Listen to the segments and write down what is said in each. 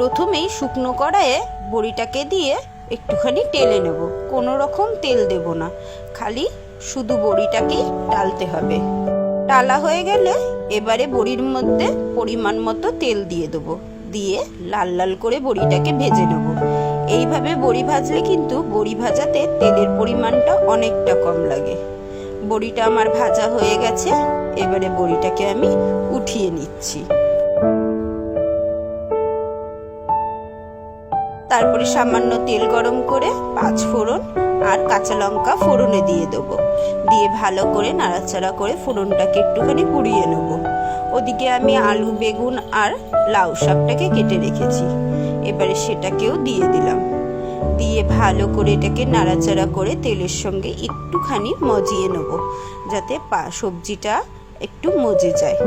প্রথমেই শুকনো কড়াইয়ে বড়িটাকে দিয়ে একটুখানি টেলে নেব। কোনো রকম তেল দেব না। খালি শুধু বড়িটাকেই ডালতে হবে। টালা হয়ে গেলে এবারে বড়ির মধ্যে পরিমাণ মতো তেল দিয়ে দেবো। দিয়ে লাল লাল করে বড়িটাকে ভেজে নেব। এইভাবে বড়ি ভাজলে কিন্তু বড়ি ভাজাতে তেলের পরিমাণটা অনেকটা কম লাগে। বড়িটা আমার ভাজা হয়ে গেছে। এবারে বড়িটাকে আমি উঠিয়ে নিচ্ছি। তারপরে সামান্য তেল গরম করে পাঁচ ফোড়ন আর কাঁচা লঙ্কা ফোড়নে দিয়ে দেবো। দিয়ে ভালো করে নাড়াচাড়া করে ফোড়নটাকে একটুখানি পুড়িয়ে নেব। ওদিকে আমি আলু, বেগুন আর লাউ শাকটাকে কেটে রেখেছি। এবারে সেটাকেও দিয়ে দিলাম। দিয়ে ভালো করে এটাকে নাড়াচাড়া করে তেলের সঙ্গে একটুখানি মজিয়ে নেব, যাতে পা সবজিটা একটু মজে যায়।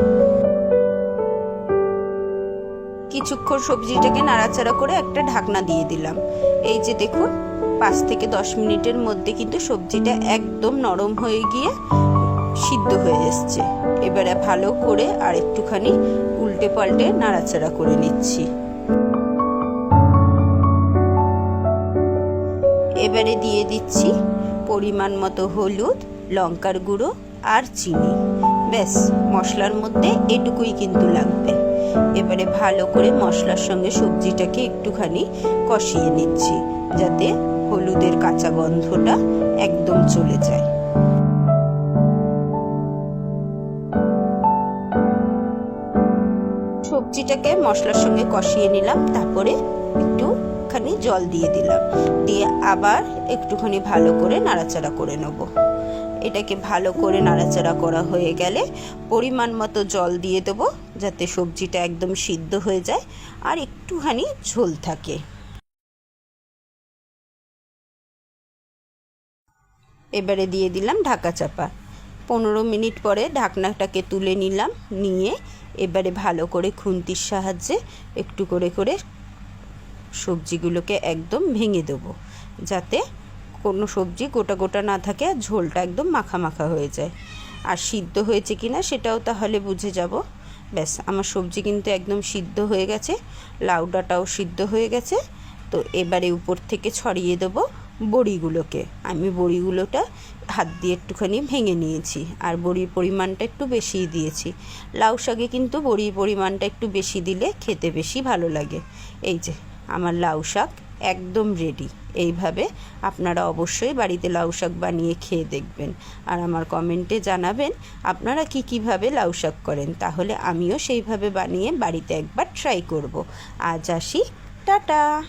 কিছুক্ষণ সবজিটাকে নাড়াচাড়া করে একটা ঢাকনা দিয়ে দিলাম। এই যে দেখুন, পাঁচ থেকে দশ মিনিটের মধ্যে কিন্তু সবজিটা একদম নরম হয়ে গিয়ে সিদ্ধ হয়ে এসছে। এবারে ভালো করে আর একটুখানি উল্টে পাল্টে নাড়াচাড়া করে নিচ্ছি। এবারে দিয়ে দিচ্ছি পরিমাণ মতো হলুদ, লঙ্কার গুঁড়ো আর চিনি। ব্যাস, মশলার মধ্যে এটুকুই কিন্তু লাগবে। এবারে ভালো করে মশলার সঙ্গে সবজিটাকে একটুখানি কষিয়ে নিচ্ছি, যাতে হলুদের কাঁচা গন্ধটা একদম চলে যায়। সবজিটাকে মশলার সঙ্গে কষিয়ে নিলাম, তারপরে একটুখানি জল দিয়ে দিলাম। দিয়ে আবার একটুখানি ভালো করে নাড়াচাড়া করে নেব। এটাকে ভালো করে নাড়াচাড়া করা হয়ে গেলে পরিমাণ মতো জল দিয়ে দেবো, যাতে সবজিটা একদম সিদ্ধ হয়ে যায় আর একটুখানি ঝোল থাকে। এবারে দিয়ে দিলাম ঢাকা চাপা। পনেরো মিনিট পরে ঢাকনাটাকে তুলে নিলাম, নিয়ে এবারে ভালো করে খুন্তির সাহায্যে একটু করে করে সবজিগুলোকে একদম ভেঙে দেবো, যাতে কোনো সবজি গোটা গোটা না থাকে, আর ঝোলটা একদম মাখা মাখা হয়ে যায়। আর সিদ্ধ হয়েছে কি না সেটাও তাহলে বুঝে যাব। ব্যাস, আমার সবজি কিন্তু একদম সিদ্ধ হয়ে গেছে লাউ লাউডাটাও সিদ্ধ হয়ে গেছে। তো এবারে উপর থেকে ছড়িয়ে দেবো বড়িগুলোকে। আমি বড়িগুলোটা হাত দিয়ে একটুখানি ভেঙে নিয়েছি, আর বড়ির পরিমাণটা একটু বেশিই দিয়েছি। লাউ শাকে কিন্তু বড়ির পরিমাণটা একটু বেশি দিলে খেতে বেশি ভালো লাগে। এই যে, আমার লাউ শাক একদম রেডি এইভাবে আপনারা অবশ্যই বাড়িতে লাউ শাক বানিয়ে খেয়ে দেখবেন। আর আমার কমেন্টে জানাবেন, আপনারা কি কীভাবে লাউ শাক করেন? তাহলে আমিও সেইভাবে বানিয়ে বাড়িতে একবার ট্রাই করব। আজ আসি, টাটা!